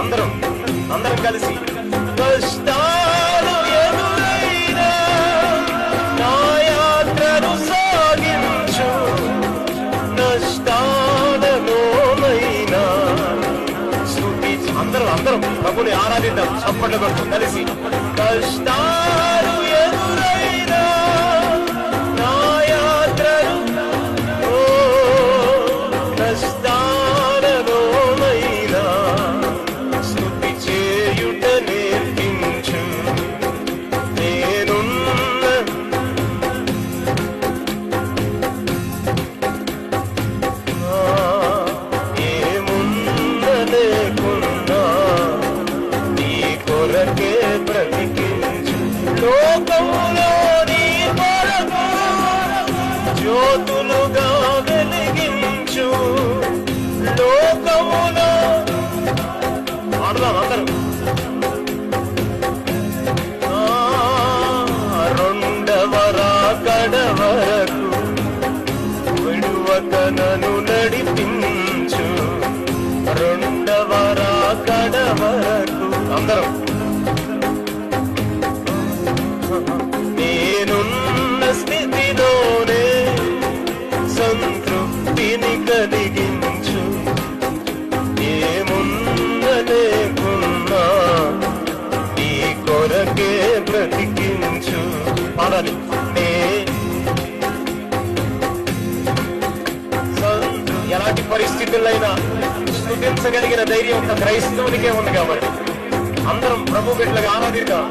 అందరం అందరం కలిసి కష్టాలు ఎదురైనా నా యాత్రను సాగించు. నష్టాలలోనైనా అందరం అందరం ప్రభుని ఆరాధిద్దాం చప్పట్లు కొడుతూ కలిసి కష్టాలు కొరకే బ్రతికించు లోకంలో నీ కొరకు జ్యోతులుగా వెలిగించు. లోకములో ఆడదాం అందరూ. రెండవరా కడవరకు రాకడ విడువక నన్ను నడిపించు. రెండవరా కడవరకు అందరం. కలిగించు ఏమున్న లేకున్నా నీ కొరకే బ్రతికించు. పాడాలి. ఎలాంటి పరిస్థితులైనా స్థుతించగలిగిన ధైర్యం ఒక క్రైస్తవునికే ఉంది కాబట్టి. అందరం ప్రభు బిడ్డలకు ఆరాధిద్దాం.